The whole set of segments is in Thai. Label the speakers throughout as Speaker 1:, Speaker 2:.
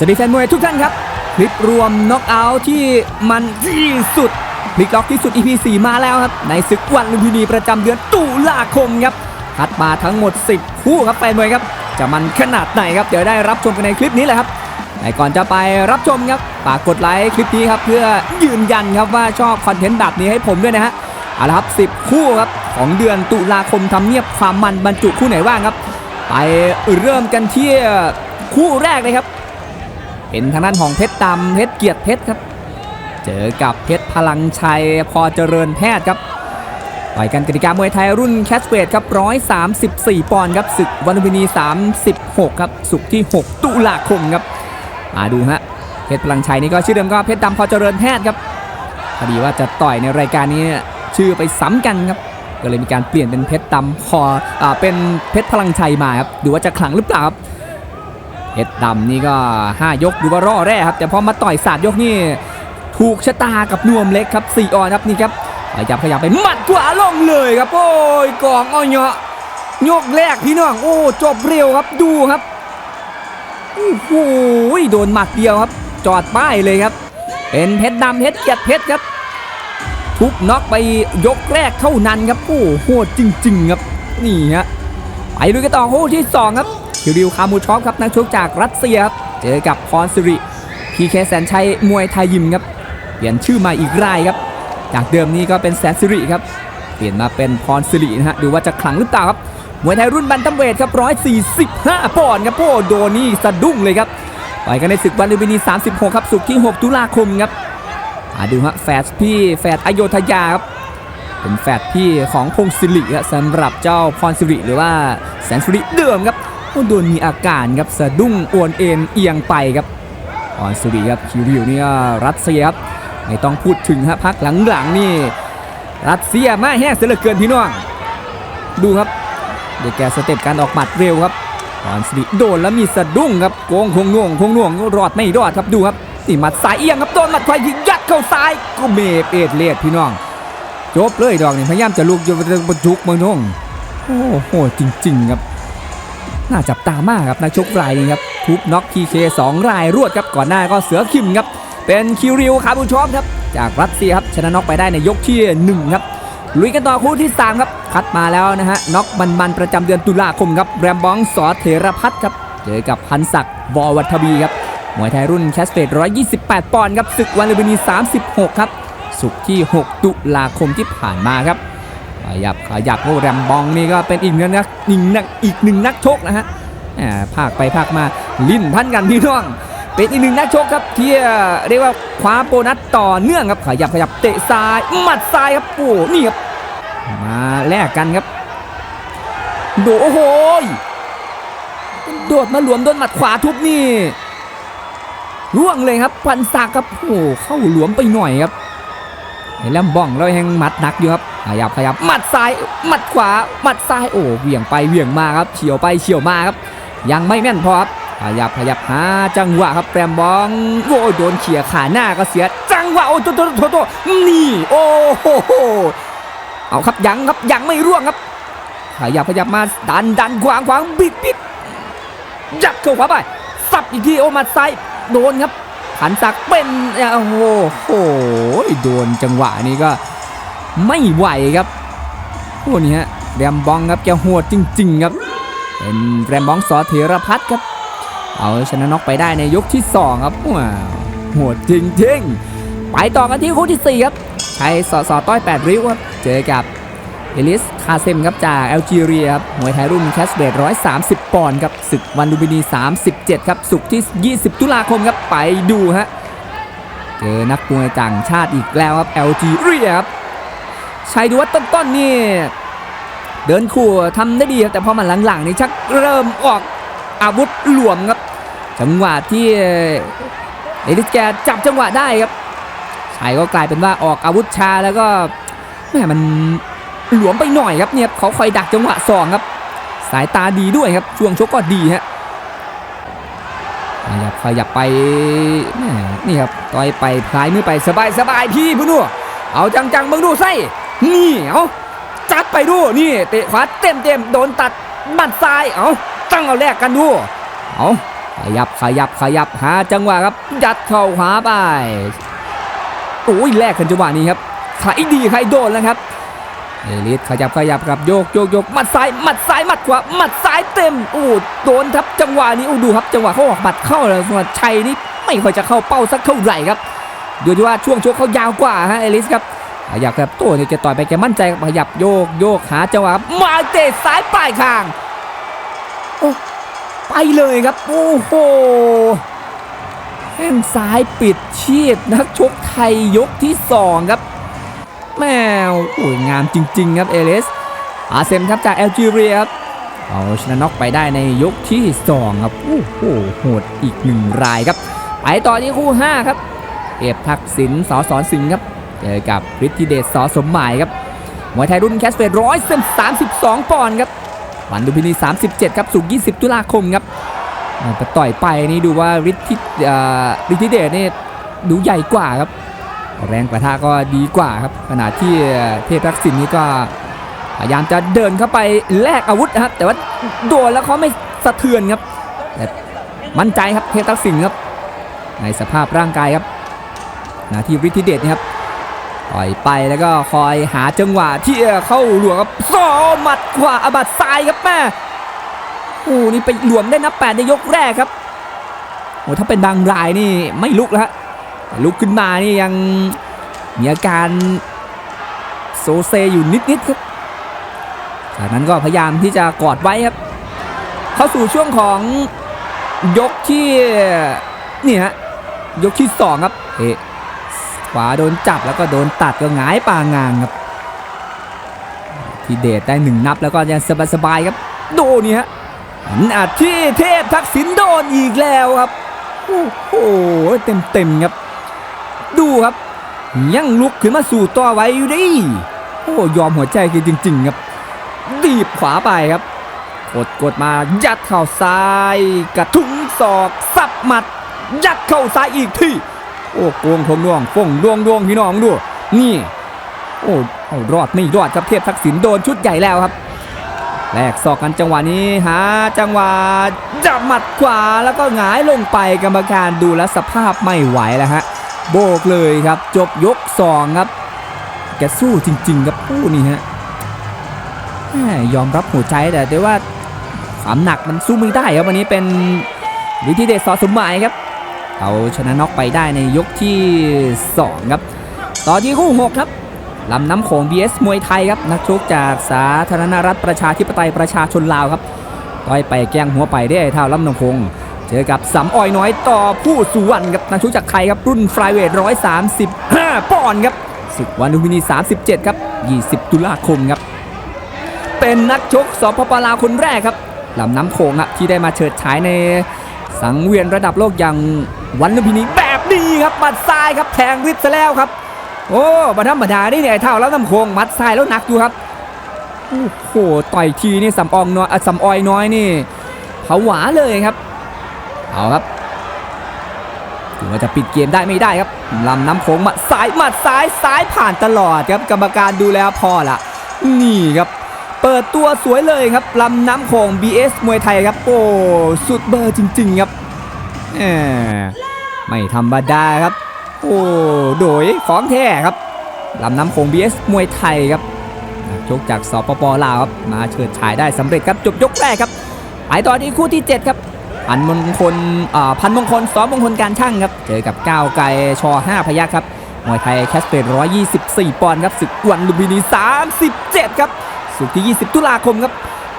Speaker 1: สวัสดีแฟนมวยทุกท่านครับ คลิปรวมน็อกเอาท์ที่มันที่สุดพลิกล็อกที่สุด EP 4มาแล้วครับ ในศึกวันลุมพินีประจำเดือนตุลาคมครับคัดมาทั้งหมด 10 คู่ครับแฟนมวยครับ จะมันขนาดไหนครับ เดี๋ยวได้รับชมกันในคลิปนี้แหละครับแต่ก่อนจะไปรับชมครับฝากกดไลค์คลิปนี้ครับเพื่อยืนยันครับว่าชอบคอนเทนต์แบบนี้ให้ผมด้วยนะฮะเอาละครับ 10 คู่ครับของเดือนตุลาคมทำเนียบความมันบรรจุคู่ไหนว่างครับ ไปเริ่มกันที่คู่แรกเลยครับ เป็นทางด้านของเพชรดำเพชรเกียรติเพชรครับ เจอกับเพชรพลังชัยพอเจริญแพทย์ครับต่อยกันกติกามวยไทยรุ่นแคสเวทครับ134 ปอนด์ครับศึกวันลุมพินี 36 ครับสุกร์ที่ 6 ตุลาคมครับมาดูฮะเพชรพลังชัยนี่ก็ชื่อเดิมก็เพชรดำพอเจริญแพทย์ครับพอดีว่าจะต่อยในรายการนี้ชื่อไปซ้ำกันครับก็เลยมีการเปลี่ยนเป็นเพชรดำพออ่าเป็นเพชรพลังชัยมาครับดูว่าจะขลังหรือเปล่าครับ เพชรดำนี่ก็ 5 ยกดูว่าร่อแร่ครับ แต่พอมาต่อยสาดยกนี่ถูกชะตากับนวมเล็กครับ4ออนครับนี่ครับขยับขยับไปหมัดขวาลงเลยครับ โอ้ยกองอ้อยเนาะยกแรกพี่น้องโอ้จบเร็วครับดูครับโอ้โหโดนหมัดเดียวครับ จอดป้ายเลยครับ เป็นเพชรดำเพชรเกียรติเพชรครับ ทุบน็อกไปยกแรกเท่านั้นครับโอ้โหจริง ๆ ครับ นี่ฮะไปดูกันต่อคู่ที่ 2 ครับ คิวริวคามูชอฟครับนักชกจากรัสเซียครับเจอกับพรสิริพีเคแสนชัยมวยไทยยิมครับเปลี่ยนชื่อมาอีกรายครับ จากเดิมนี้ก็เป็นแสนสิริครับเปลี่ยนมาเป็นพรสิรินะฮะดูว่าจะขลังหรือเปล่าครับมวยไทยรุ่นบันทัมเวทครับ145ปอนด์ครับโอ้โดนี่สะดุ้งเลยครับต่อยกันในศึกวันลุมพินี 36 ครับสุกที่ 6 ตุลาคมครับมาดูฮะแฝดพี่แฝดอโยธยาครับเป็นแฝดพี่ของพงศิริครับสำหรับเจ้าพรสิริหรือว่าแสนสิริเดิมครับ โอ้โดนมีอาการครับสะดุ้งอวนเอ็นเอียงไปครับพรสิริครับคิวริวนี่ก็รัสเซียครับไม่ต้องพูดถึงฮะพักหลังๆนี่ รัสเซียมาแห้งเสียเหลือเกินพี่น้อง ดูครับ เดี๋ยวแกสเต็ปการออกหมัดเร็วครับพรสิริโดนแล้วมีสะดุ้งครับโกงคงน่วงคงน่วงรอดไม่รอดครับดูครับนี่หมัดสายเอียงครับโดนหมัดควายยิงยัดเข้าซ้ายก็เมเอ็ดเลดพี่น้องจบเลยดอกนี่พยายามจะลุกอยู่บนจุกเมืองนงโอ้โหจริง ๆ ครับ น่าจับตามากครับนักชกรายนี้ครับทุบน็อกพีเคสองรายรวดครับก่อนหน้าก็เสือคิมครับเป็นคิวริวคาบูชอฟครับจากรัสเซียครับชนะน็อกไปได้ในยกที่หนึ่งครับลุยกันต่อคู่ที่3ครับคัดมาแล้วนะฮะน็อกมันๆประจำเดือนตุลาคมครับแรมบองสอเถรพัฒครับเจอกับพันศักดิ์วอวัฒวีครับมวยไทยรุ่นแคสเฟต128 ปอนด์ครับศึกวันลุมพินี 36 ครับ สุกร์ที่ 6 ตุลาคมที่ผ่านมาครับ ขยับขยับโอ้แรมบองนี่ก็เป็นอีกหนึ่งนักอีกนักอีกหนึ่งนักชกนะฮะอ่าภาคไปภาคมาลิ้นพันกันพี่น้อง เป็นอีกหนึ่งนักชกครับที่เรียกว่าคว้าโบนัสต่อเนื่องครับขยับขยับเตะซ้ายหมัดซ้ายครับโอ้นี่ครับมาแลกกันครับโดโอ้โหโดดมาหลวมโดนหมัดขวาทุบนี่ร่วงเลยครับพันศักครับโอ้เข้าหลวมไปหน่อยครับ ลมบ้องเรายังหมัดหนักอยู่ครับขยับขยับหมัดซ้ายหมัดขวาหมัดซ้ายโอ้เหวี่ยงไปเหวี่ยงมาครับเฉียวไปเฉียวมาครับ ยังไม่แม่นพอครับขยับขยับหาจังหวะครับแปมบองโอ้ยโดนเขี่ยขาหน้าก็เสียจังหวะโอ้โตโตโตโตนี่โอ้โหเอาครับยังครับยังไม่ร่วงครับขยับขยับมาดันดันขวางขวางบิดบิดยัดเข้าขวาไปสับอีกทีโอ้หมัดซ้ายโดนครับ ขันศักเป็นโอ้โหโอ้โหโดนจังหวะนี้ก็ไม่ไหวครับโอ้นี่ฮะแรมบองครับแกโหดจริง ๆ ครับ เป็นแรมบองสอเถรพัฒครับ เอาชนะน็อกไปได้ในยกที่ 2 ครับว้าวโหดจริงๆไปต่อกันที่คู่ที่ 4 ครับชัยสอสอต้อย8ริ้วครับเจอกับ เอลิส คาเซมครับจากแอลจีเรียครับมวยไทยรุ่นแคสเบด130 ปอนด์ครับศึกวันลุมพินี 37 ครับสุกร์ที่ 20 ตุลาคมครับไปดูฮะเจอนักมวยต่างชาติอีกแล้วครับแอลจีเรียครับชัยดูว่าต้นๆนนี่เดินคู่ทำได้ดีครับแต่พอมาหลังๆนี่ชักเริ่มออกอาวุธหลวมครับจังหวะที่เอลิสแกจับจังหวะได้ครับชัยก็กลายเป็นว่าออกอาวุธชาแล้วก็แม่มัน หลวมไปหน่อยครับเนี่ยเขาคอยดักจังหวะสองครับ สายตาดีด้วยครับช่วงชกก็ดีฮะขยับขยับไปนี่ครับต่อยไปพลายมือไปสบายสบายพี่ผู้นู่เอาจังๆเบิ่งดูไส้นี่เอาจัดไปดูนี่เตะขวาเต็มเต็มๆโดนตัดบัดซ้ายเอาตั้งเอาแลกกันดูเอาขยับขยับขยับหาจังหวะครับยัดเข่าขวาไปโอ้ยแลกกันจังหวะนี้ครับใครดีใครโดนแล้วครับ เอลิสขยับขยับครับโยกโยกโยกมัดซ้ายมัดซ้ายมัดขวามัดซ้ายเต็มโอ้โดนครับจังหวะนี้โอ้ดูครับจังหวะเขาออกหมัดเข้าแล้วส่วนชัยนี่ไม่ค่อยจะเข้าเป้าสักเท่าไหร่ครับดูที่ว่าช่วงชกเขายาวกว่าฮะเอลิสครับขยับครับโต้เนี่ยจะต่อยไปแกมั่นใจขยับโยกโยกหาจังหวะมาเตะซ้ายปลายคางโอ้ไปเลยครับโอ้โหแข้งซ้ายปิดชีพนักชกไทยยกที่สองครับ แมวโอ้ยงามจริง ๆ ครับเอเลสอาเซมครับจากแอลจีเรียครับเอาชนะน็อกไปได้ในยกที่ 2 ครับ โอ้โหโหดอีกหนึ่งรายครับ ไปต่อที่คู่ 5 ครับ เอฟทักษิณสอสอนสิงห์ครับ เจอกับฤทธิเดชสอสมหมายครับมวยไทยรุ่นแคสเฟดร้อยเซนสามสิบสองปอนด์ครับ วันดุพินี 37 ครับสุก20 ตุลาคมครับเอาไปต่อยไปนี่ดูว่าฤทธิฤทธิเดชนี่ดูใหญ่กว่าครับ แรงประทะก็ดีกว่าครับขณะที่เทพทักษิณนี่ก็พยายามจะเดินเข้าไปแลกอาวุธนะครับ แต่ว่าโดนแล้วเขาไม่สะเทือนครับแต่มั่นใจครับเทพทักษิณครับ ในสภาพร่างกายครับขณะที่ฤทธิเดชนะครับต่อยไปแล้วก็คอยหาจังหวะที่เข้าหลวงครับซอหมัดขวาอาบัดซ้ายครับแม่โอ้นี่ไปหลวมได้นับแปดในยกแรกครับโอ้ถ้าเป็นบางรายนี่ไม่ลุกแล้ว ลุกขึ้นมานี่ยังมีอาการโซเซอยู่นิดๆครับจากนั้นก็พยายามที่จะกอดไว้ครับ เข้าสู่ช่วงของยกที่นี่ฮะยกที่สองครับเอะขวาโดนจับแล้วก็โดนตัดก็หงายปางางครับทีเดชได้หนึ่งนับแล้วก็ยังสบายๆครับ โดนนี่ฮะอัดที่เทพทักษิณโดนอีกแล้วครับ โอ้โหเต็มๆครับ ดูครับ ยังลุกขึ้นมาสู่ต่อไว้อยู่ดิโอ้ยอมหัวใจกันจริง ๆ ครับ ดีบขวาไปครับ กดกดมายัดเข่าซ้าย กระทุ้งศอกสับหมัด ยัดเข่าซ้ายอีกทีโอ้โกงของดวงฟงดวงดวงพี่น้องดูนี่ โอ้เอารอดไม่รอดครับเทพทักษิณโดนชุดใหญ่แล้วครับแลกศอกกันจังหวะนี้หาจังหวะจับหมัดขวาแล้วก็หงายลงไปกรรมการดูแลสภาพไม่ไหวแล้วฮะ โบกเลยครับ จบยกสองครับ แกสู้จริง ๆ ครับผู้นี่ฮะยอมรับหัวใจแต่ด้วยว่าความหนักมันสู้ไม่ได้ครับวันนี้เป็นวิธีเดชสอสมหมายครับ เอาชนะน็อกไปได้ในยกที่ 2 ครับ ต่อที่คู่ 6 ครับลำน้ำโขง BS มวยไทยครับ นักชกจากสาธารณรัฐประชาธิปไตยประชาชนลาวครับ ต่อยไปแกงหัวไปได้เท่าลำน้ำโขง เจอกับสำอ้อยน้อยต่อผู้สุวรรณครับนักชกจากไทยครับรุ่นฟลายเวท135 ปอนด์ครับศึกวันลุมพินี 37 ครับ 20 ตุลาคมครับ เป็นนักชกสปปลาวคนแรกครับลำน้ำโขงอะที่ได้มาเฉิดฉายในสังเวียนระดับโลกอย่างวันลุมพินีแบบนี้ครับมัดซ้ายครับแทงริดซะแล้วครับโอ้บัธรรมดานี่เนี่ยเท่าแล้วน้ำโขงมัดซ้ายแล้วหนักอยู่ครับโอ้โหต่อยทีนี่สำอองน้อยสำออยน้อยนี่ผวาเลยครับ เอาครับถือว่าจะปิดเกมได้ไม่ได้ครับลำน้ำโขงมัดซ้ายมัดซ้ายซ้ายผ่านตลอดครับกรรมการดูแล้วพอละนี่ครับเปิดตัวสวยเลยครับลำน้ำโขง BS มวยไทยครับโอ้สุดเบอร์จริง ๆ ครับแหมไม่ธรรมดาครับ โอ้โดยของแท้ครับลำน้ำโขง BS มวยไทยครับชกจากสปปลาวครับมาเฉิดฉายได้สำเร็จครับจบยกแรกครับไปต่อที่คู่ที่ 7 ครับ พันมงคลอ่าพันมงคลซ้อมมงคลการช่างครับ เจอกับก้าวไกลช5พยัคฆ์ครับมวยไทยแคสเปด124 ปอนด์ครับศึกวันลุมพินี 37 ครับศึกที่ 20 ตุลาคมครับ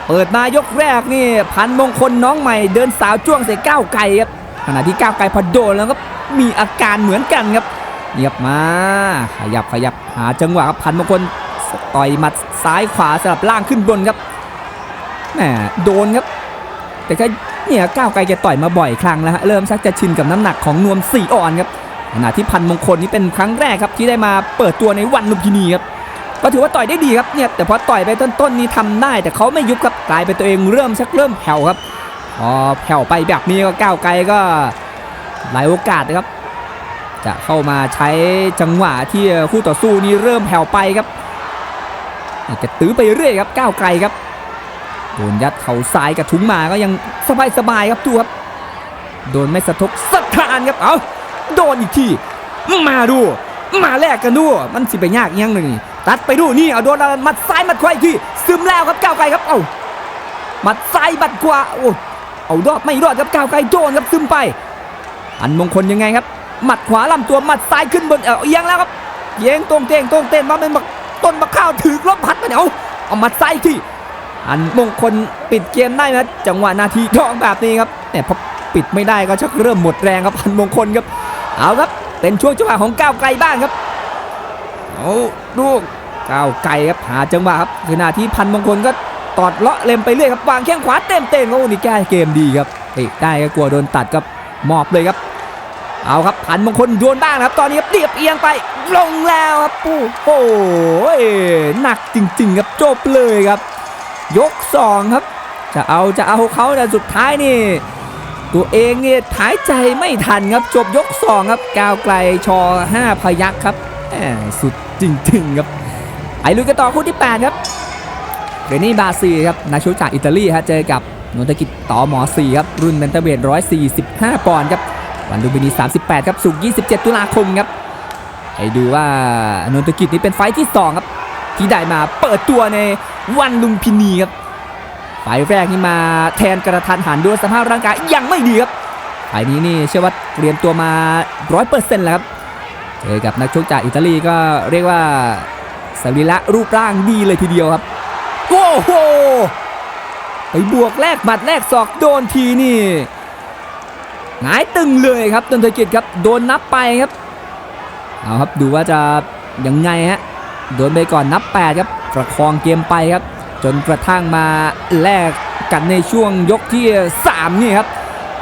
Speaker 1: เปิดมายกแรกนี่พันมงคลน้องใหม่เดินสาวจ้วงใส่ก้าวไกลครับขณะที่ก้าวไกลพอโดนแล้วก็มีอาการเหมือนกันครับเงียบมาขยับขยับหาจังหวะครับพันมงคลต่อยหมัดซ้ายขวาสลับล่างขึ้นบนครับแหมโดนครับ แต่ก็ เนี่ยก้าวไกลแกต่อยมาบ่อยครั้งแล้วฮะเริ่มชักจะชินกับน้ำหนักของนวมสี่อ่อนครับขณะที่พันมงคลนี่เป็นครั้งแรกครับที่ได้มาเปิดตัวในวันลุมพินีครับก็ถือว่าต่อยได้ดีครับเนี่ยแต่พอต่อยไปต้นๆนี่ทำได้แต่เขาไม่ยุบครับกลายเป็นตัวเองเริ่มชักเริ่มแผ่วครับพอแผ่วไปแบบนี้ก็ก้าวไกลก็หลายโอกาสนะครับ จะเข้ามาใช้จังหวะที่คู่ต่อสู้นี่เริ่มแผ่วไปครับจะตื้อไปเรื่อยครับก้าวไกลครับ โดนยัดเข่าซ้ายกระทุ้งมาก็ยังสบายสบายๆครับดูครับโดนไม่สะทกสะทานครับเอาโดนอีกทีมาดู มาแลกกันดูมันสิไปยากยังหนึ่งตัดไปดูนี่เอาโดนมัดซ้ายมัดขวาอีกทีซึมแล้วครับก้าวไกลครับเอามัดซ้ายมัดขวาโอ้เอารอดไม่รอดครับก้าวไกลโดนครับซึมไป อันมงคลยังไงครับหมัดขวาลำตัวหมัดซ้ายขึ้นบนเออเอียงแล้วครับเยงตรงเตงตรงเต้นมาเป็นบักต้นบักข้าวถือลบพัดมาเนี่ยเอาเอาหมัดซ้ายอีกที อันมงคลปิดเกมได้นะจังหวะนาทีทองแบบนี้ครับแต่ยพอปิดไม่ได้ก็ชักเริ่มหมดแรงครับอันมงคลครับ เอาครับเป็นช่วงจังหวะของก้าวไกลบ้างครับเอาลูกก้าวไกลครับหาจังหวะครับขณะที่พันมงคลก็ตอดเลาะเล็มไปเรื่อยครับวางแข้งขวาเต็มเต็มโอ้นี่แก้เกมดีครับเตะได้ก็กลัวโดนตัดครับมอบเลยครับ เอาครับพันมงคลโยนบ้างนะครับ ตอนนี้ครับเรียบเอียงไปลงแล้วครับปูโอ้โหหนักจริง ๆ ครับจบเลยครับ ยกสองครับ จะเอาจะเอาเขาแต่สุดท้ายนี่ ตัวเองเนี่ยหายใจไม่ทันครับจบยกสองครับก้าวไกลชอ 5 พยักครับสุดจริงๆครับไอลุยกันต่อคู่ที่ 8 ครับเรนนี่บาซีครับนักชกจากอิตาลีฮะเจอกับนนทกิจต่อหมอ4ครับรุ่นเบนเตอร์เวท145 ปอนด์ครับวันดูบินี38 ครับสุก27 ตุลาคมครับให้ดูว่านนทกิจนี่เป็นไฟท์ที่ 2 ครับที่ได้มาเปิดตัวใน วันลุมพินีครับไฟล์แรกนี่มาแทนกระทันหันด้วยสภาพร่างกายยังไม่ดีครับไฟล์นี้นี่เชื่อว่าเตรียมตัวมา100%แล้วครับเจอกับนักชกจากอิตาลีก็เรียกว่าสรีระรูปร่างดีเลยทีเดียวครับโอ้โหไปบวกแลกหมัดแลกศอกโดนทีนี่หงายตึงเลยครับดนทกิจครับโดนนับไปครับเอาครับดูว่าจะยังไงฮะโดนไปก่อนนับ8ครับ ประคองเกมไปครับ จนกระทั่งมาแลกกันในช่วงยกที่ 3 นี่ครับ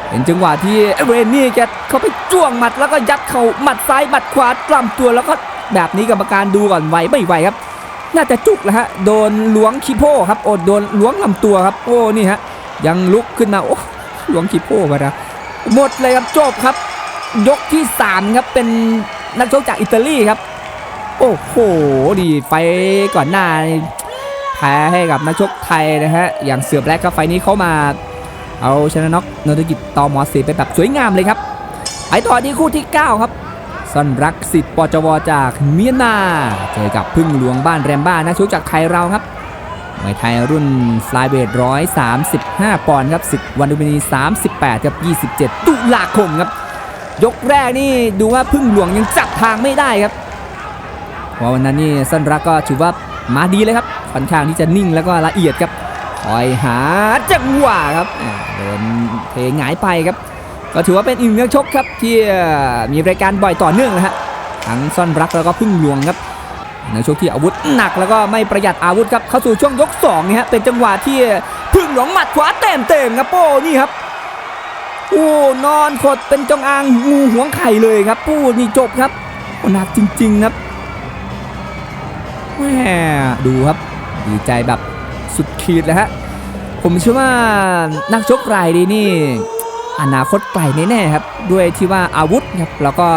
Speaker 1: เป็นจังหวะที่เรนนี่แกเขาไปจ้วงหมัดแล้วก็ยัดเข่าหมัดซ้ายหมัดขวากล่ำตัวแล้วก็แบบนี้กรรมการดูก่อนไหวไม่ไหวครับ น่าจะจุกแล้วฮะโดนล้วงคิโป้ครับโอ้โดนล้วงลำตัวครับโอ้นี่ฮะยังลุกขึ้นมาโอ้ล้วงคิโป้มาแล้วหมดเลยครับจบครับ ยกที่ 3 ครับเป็นนักชกจากอิตาลีครับ โอ้โห ดีไฟก่อนหน้าแพ้ให้กับนักชกไทยนะฮะ อย่างเสือแบล็กครับไฟนี้เขามาเอาชนะน็อกนนทกิจตอมอสีไปแบบสวยงามเลยครับไปต่อที่คู่ที่ 9 ครับสันรักสิทธิ์ปจวจากเมียนมาเจอกับพึ่งหลวงบ้านแรมบ้านนักชกจากไทยเราครับมวยไทยรุ่นฟลายเวท135ปอนด์ครับศึกวันดูมินี38ครับ27ตุลาคมครับ ยกแรกนี่ดูว่าพึ่งหลวงยังจับทางไม่ได้ครับ พราะวันนั้นนี่สันรักก็ถือว่ามาดีเลยครับค่อนข้างที่จะนิ่งแล้วก็ละเอียดครับคอยหาจังหวะครับโดนเทหงายไปครับ ก็ถือว่าเป็นอีกหนึ่งนักชกครับที่มีรายการบ่อยต่อเนื่องนะฮะทั้งซ่อนรักแล้วก็พึ่งหลวงครับในักชกที่อาวุธหนักแล้วก็ไม่ประหยัดอาวุธครับเข้าสู่ช่วงยก2นี่ฮะเป็นจังหวะที่พึ่งหลวงหมัดขวาเต็มเต็มๆครับโป้นี่ครับโอ้นอนขดเป็นจงอางงูหวงไข่เลยครับปูนี่จบครับหนักจริง ๆ ครับ แหมดูครับดีใจแบบสุดขีดเลยฮะผมเชื่อว่านักชกรายนี้นี่อนาคตไกลแน่ๆครับด้วยที่ว่าอาวุธครับแล้วก็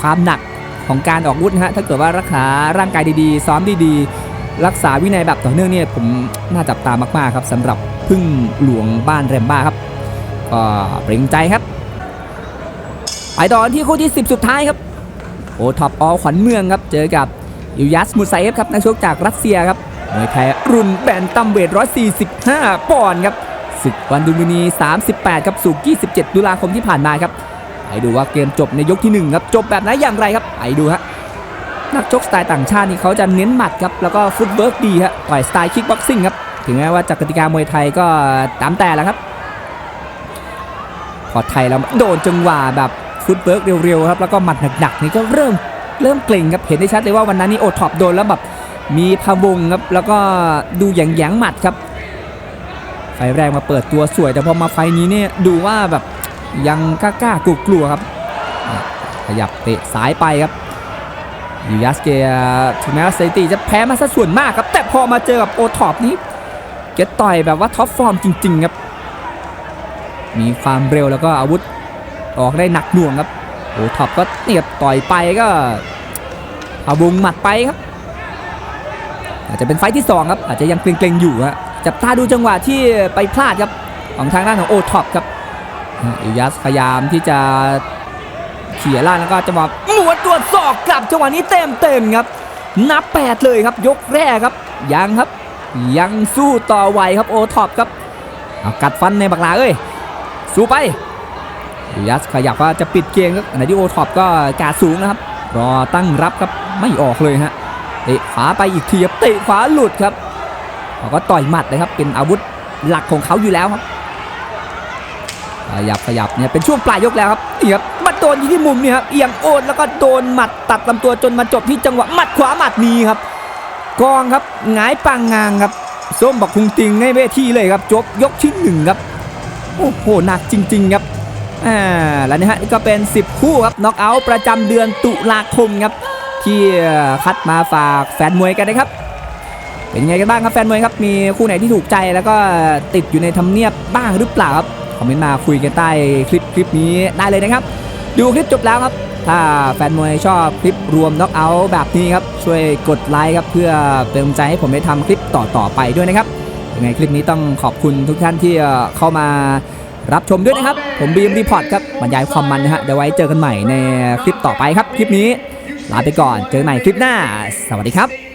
Speaker 1: ความหนักของการออกวุธฮะถ้าเกิดว่ารักษาร่างกายดีๆ ซ้อมดีๆ รักษาวินัยแบบต่อเนื่องเนี่ยผมน่าจับตามากๆครับสำหรับพึ่งหลวงบ้านแรมบ้าครับก็เปล่งใจครับไปต่อที่คู่ที่ 10 สุดท้ายครับโอท็อปออขวัญเมืองครับเจอกับ ยูยัสมุไซเอฟครับนักชกจากรัสเซียครับมวยไทยรุ่นแบนตัมเวท 145 ปอนด์ครับศึกวันดูมินี 38 ครับสู่27 ตุลาคมที่ผ่านมาครับไปดูว่าเกมจบในยกที่ 1 ครับ จบแบบไหนอย่างไรครับไปดูฮะนักชกสไตล์ต่างชาตินี่เขาจะเน้นหมัดครับ แล้วก็ฟุตเวิร์กดีฮะต่อยสไตล์คิกบ็อกซิ่งครับ ถึงแม้ว่าจากกติกามวยไทยก็ตามแต่และครับ พอไทยเราโดนจังหวะแบบฟุตเวิร์กเร็วๆครับแล้วก็หมัดหนักๆนี่ก็เริ่ม เริ่มเกร็งครับเห็นได้ชัดเลยว่าวันนั้นนี่โอท็อปโดนแล้วแบบมีพะวงครับแล้วก็ดูแหยงหมัดครับ ไฟแรกมาเปิดตัวสวย แต่พอมาไฟนี้เนี่ยดูว่าแบบยังกล้าๆกลัวๆครับ ขยับเตะซ้ายไปครับยูยัสเกียถึงแม้ว่าสถิติจะแพ้มาซะส่วนมากครับ แต่พอมาเจอกับโอท็อปนี้เกตต่อยแบบว่าท็อปฟอร์มจริง ๆ ครับ มีความเร็วแล้วก็อาวุธออกได้หนักหน่วงครับ โอท็อปก็เนี่ยต่อยไปก็เอาวงหมัดไปครับอาจจะเป็นไฟที่ 2 ครับ อาจจะยังเกรงๆอยู่ฮะจับตาดูจังหวะที่ไปพลาดครับของทางด้านของโอท็อปครับอิยัสพยายามที่จะเขี่ยล่างแล้วก็จังหวะหมวนตัวศอกกลับจังหวะนี้เต็มเต็มๆครับ นับ 8 เลยครับ ยกแรกครับ ยังครับ ยังสู้ต่อไหวครับโอท็อปครับเอากัดฟันในบักลาเอ้ยสู้ไป ยัสขยับว่าจะปิดเกมครับในที่โอท็อปก็กาสูงนะครับ รอตั้งรับครับไม่ออกเลยฮะเตะขวาไปอีกทีครับเตะขวาหลุดครับเขาก็ต่อยหมัดเลยครับเป็นอาวุธหลักของเขาอยู่แล้วครับขยับขยับเนี่ยเป็นช่วงปลายยกแล้วครับนี่ครับมาโดนที่มุมนี่ครับเอียงโอนแล้วก็โดนหมัดตัดลำตัวจนมาจบที่จังหวะหมัดขวาหมัดนี้ครับกองครับหงายปังงางครับส้มบักคุงติงในเวทีเลยครับจบยกที่หนึ่งครับโอ้โหหนักจริง ๆ ครับ อ่าแล้วนะฮะนี่ก็เป็น 10 คู่ครับน็อกเอาท์ประจำเดือนตุลาคมครับที่คัดมาฝากแฟนมวยกันนะครับ เป็นยังไงกันบ้างครับแฟนมวยครับมีคู่ไหนที่ถูกใจแล้วก็ติดอยู่ในทำเนียบบ้างหรือเปล่าครับคอมเมนต์มาคุยกันใต้คลิปคลิปนี้ได้เลยนะครับ ดูคลิปจบแล้วครับ ถ้าแฟนมวยชอบคลิปรวมน็อกเอาท์แบบนี้ครับช่วยกดไลค์ครับเพื่อเป็นกำลังใจให้ผมได้ทำคลิปต่อๆไปด้วยนะครับยังไงคลิปนี้ต้องขอบคุณทุกท่านที่เข้ามา รับชมด้วยนะครับ ผมบีมรีพอร์ตครับบรรยายความมันนะฮะเดี๋ยวไว้เจอกันใหม่ในคลิปต่อไปครับ คลิปนี้ลาไปก่อนเจอกันใหม่คลิปหน้า สวัสดีครับ